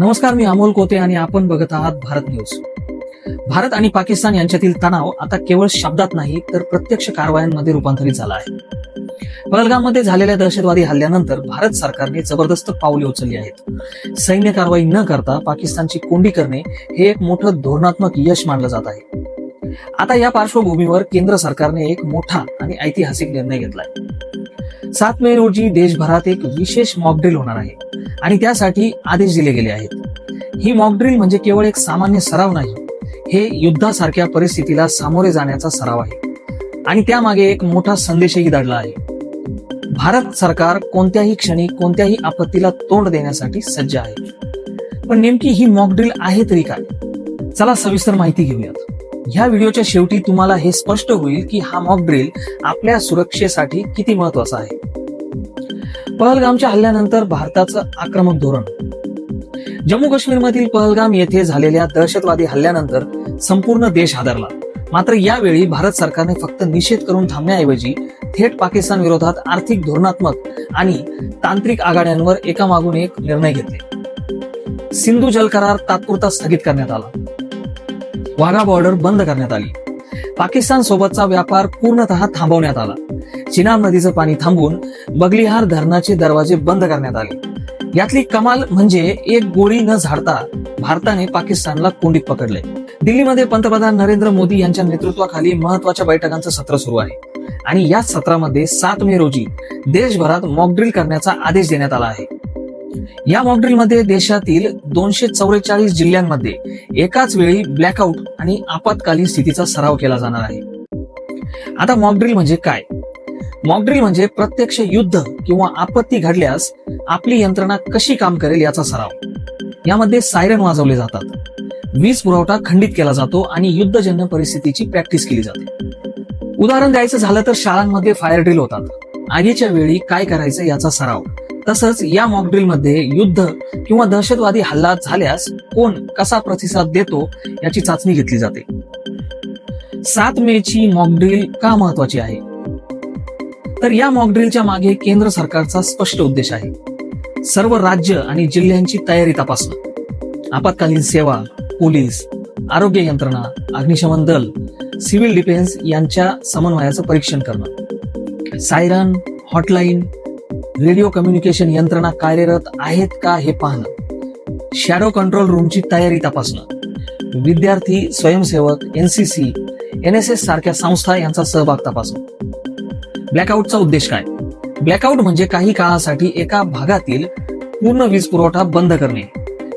नमस्कार मी अमोल कोते आणि आपण बघत आहात भारत न्यूज. भारत आणि पाकिस्तान यांच्यातील तणाव आता केवळ शब्दात नाही तर प्रत्यक्ष कारवायांमध्ये रूपांतरित झाला आहे. पहलगाममध्ये झालेल्या दहशतवादी हल्ल्यानंतर भारत सरकारने जबरदस्त पावले उचलली आहेत. सैन्य कारवाई न करता पाकिस्तानची कोंडी करणे हे एक मोठं धोरणात्मक यश मानलं जात आहे. आता या पार्श्वभूमीवर केंद्र सरकारने एक मोठा आणि ऐतिहासिक निर्णय घेतलाय. सात मे रोजी देशभरात एक विशेष मॉकड्रिल होणार आहे. आणि त्यासाठी आदेश दिले गेले आहेत. ही मॉकड्रिल म्हणजे केवळ एक सामान्य सराव नाही हे युद्धासारख्या परिस्थितीला सामोरे जाण्याचा सराव आहे. आणि त्यामागे एक मोठा संदेशही दडला आहे. भारत सरकार कोणत्याही क्षणी कोणत्याही आपत्तीला तोंड देण्यासाठी सज्ज आहे. पण नेमकी ही मॉकड्रिल आहे तरी काय? चला सविस्तर माहिती घेऊयात. ह्या व्हिडिओच्या शेवटी तुम्हाला हे स्पष्ट होईल की हा मॉक ड्रिल आपल्या सुरक्षेसाठी किती महत्त्वाचा आहे. पहलगामच्या हल्ल्यानंतर भारताचं आक्रमक धोरण. जम्मू काश्मीरमधील पहलगाम येथे झालेल्या दहशतवादी हल्ल्यानंतर संपूर्ण देश हादरला. मात्र यावेळी भारत सरकारने फक्त निषेध करून थांबण्याऐवजी थेट पाकिस्तान विरोधात आर्थिक धोरणात्मक आणि तांत्रिक आघाड्यांवर एकामागून एक निर्णय घेतले. सिंधू जल करार तात्पुरता स्थगित करण्यात आला. वाघा बॉर्डर बंद करण्यात आली. पाकिस्तान सोबतचा व्यापार पूर्णतः थांबवण्यात आला. चिनाब नदीचं पाणी थांबवून बगलिहार धरणाचे दरवाजे बंद करण्यात आले. यातली कमाल म्हणजे एक गोळी न झाडता भारताने पाकिस्तानला कोंडीत पकडले. दिल्लीमध्ये पंतप्रधान नरेंद्र मोदी यांच्या नेतृत्वाखाली महत्त्वाच्या बैठकांचं सत्र सुरू आहे. आणि याच सत्रामध्ये सात मे रोजी देशभरात मॉकड्रिल करण्याचा आदेश देण्यात आला आहे. या मॉकड्रिलमध्ये देशातील दोनशे चौवेचाळीस जिल्ह्यांमध्ये एकाच वेळी ब्लॅकआउट आणि आपत्कालीन स्थितीचा सराव केला जाणार आहे. आता मॉकड्रिल म्हणजे काय? मॉकड्रिल म्हणजे प्रत्यक्ष युद्ध किंवा आपत्ती घडल्यास आपली यंत्रणा कशी काम करेल याचा सराव. यामध्ये सायरन वाजवले जातात. वीज पुरवठा खंडित केला जातो आणि युद्धजन्य परिस्थितीची प्रॅक्टिस केली जाते. उदाहरण द्यायचं झालं तर शाळांमध्ये फायर ड्रिल होतात. आगीच्या वेळी काय करायचं याचा सराव. तसंच या मॉकड्रिलमध्ये युद्ध किंवा दहशतवादी हल्ला झाल्यास कोण कसा प्रतिसाद देतो याची चाचणी घेतली जाते. सात मे ची मॉकड्रिल का महत्वाची आहे? तर या मॉकड्रिलच्या मागे केंद्र सरकारचा स्पष्ट उद्देश आहे. सर्व राज्य आणि जिल्ह्यांची तयारी तपासणं. आपत्कालीन सेवा पोलीस आरोग्य यंत्रणा अग्निशमन दल सिव्हिल डिफेन्स यांच्या समन्वयाचं परीक्षण करणं. सायरन हॉटलाईन रेडिओ कम्युनिकेशन यंत्रणा कार्यरत आहेत का हे पाहणं. शॅडो कंट्रोल रूमची तयारी तपासणं. विद्यार्थी स्वयंसेवक एनसीसी एन एस एस सारख्या संस्था यांचा सहभाग तपासणं. ब्लॅकआउटचा उद्देश काय? ब्लॅकआउट म्हणजे काही काळासाठी एका भागातील पूर्ण वीज पुरवठा बंद करणे.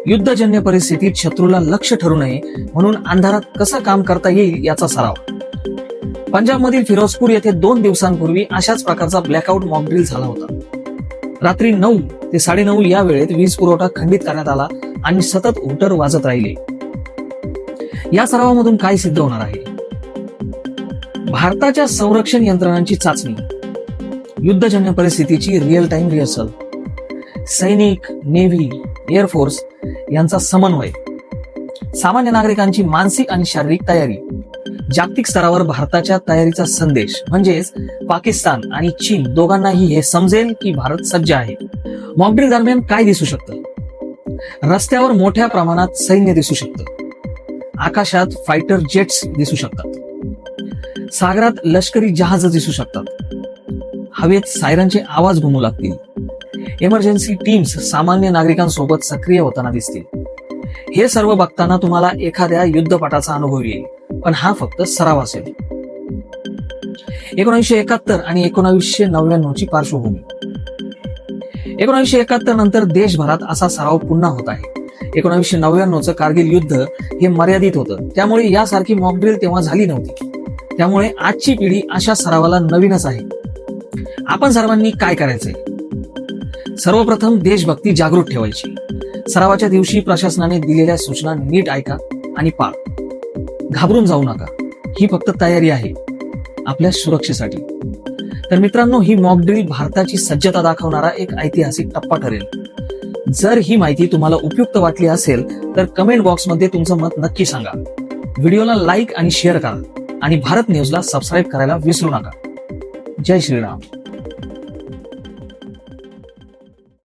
युद्धजन्य परिस्थितीत शत्रूला लक्ष ठरू नये म्हणून अंधारात कसं काम करता येईल याचा सराव. पंजाबमधील फिरोजपूर येथे दोन दिवसांपूर्वी अशाच प्रकारचा ब्लॅकआउट मॉकड्रिल झाला होता. रात्री नऊ ते साडेनऊ या वेळेत वीज पुरवठा खंडित करण्यात आला आणि सतत उटर वाजत राहिले. या सरावामधून काय सिद्ध होणार आहे? भारताच्या संरक्षण यंत्रणांची चाचणी. युद्धजन्य परिस्थितीची रिअल टाइम रिहर्सल सैनिक नेव्ही एअरफोर्स यांचा समन्वय. सामान्य नागरिकांची मानसिक आणि शारीरिक तयारी. जागतिक स्तरावर भारताच्या तयारीचा संदेश म्हणजेच पाकिस्तान आणि चीन दोघांनाही हे समजेल की भारत सज्ज आहे. मॉकड्रिल दरम्यान काय दिसू शकतं? रस्त्यावर मोठ्या प्रमाणात सैन्य दिसू शकतं. आकाशात फायटर जेट्स दिसू शकतात. सागरात लष्करी जहाज दिसू शकतात. हवेत सायरनचे आवाज घुमू लागतील. इमर्जन्सी टीम्स सामान्य नागरिकांसोबत सक्रिय होताना दिसतील. हे सर्व बघताना तुम्हाला एखाद्या युद्धपटाचा अनुभव येईल. पण हा फक्त सराव असेल एकोणीसशे एकाहत्तर आणि एकोणावीसशे नव्याण्णव ची पार्श्वभूमी. एकोणीसशे एकाहत्तर नंतर देशभरात असा सराव पुन्हा होत आहे. एकोणीसशे नव्याण्णवचं कारगिल युद्ध हे मर्यादित होतं. त्यामुळे यासारखी मॉकड्रिल तेव्हा झाली नव्हती. त्यामुळे आजची पिढी अशा सरावाला नवीनच आहे. आपण सर्वांनी काय करायचंय? सर्वप्रथम देशभक्ती जागृत ठेवायची. सरावाच्या दिवशी प्रशासनाने दिलेल्या सूचना नीट ऐका आणि पाळ. घाबरून जाऊ नका. ही फक्त तयारी आहे आपल्या सुरक्षेसाठी. तर मित्रांनो ही मॉकड्रिल भारताची सज्जता दाखवणारा एक ऐतिहासिक टप्पा ठरेल. जर ही माहिती तुम्हाला उपयुक्त वाटली असेल तर कमेंट बॉक्समध्ये तुमचं मत नक्की सांगा. व्हिडिओला लाईक आणि शेअर करा. आणि भारत न्यूजला सबस्क्राईब करायला विसरू नका. जय श्रीराम.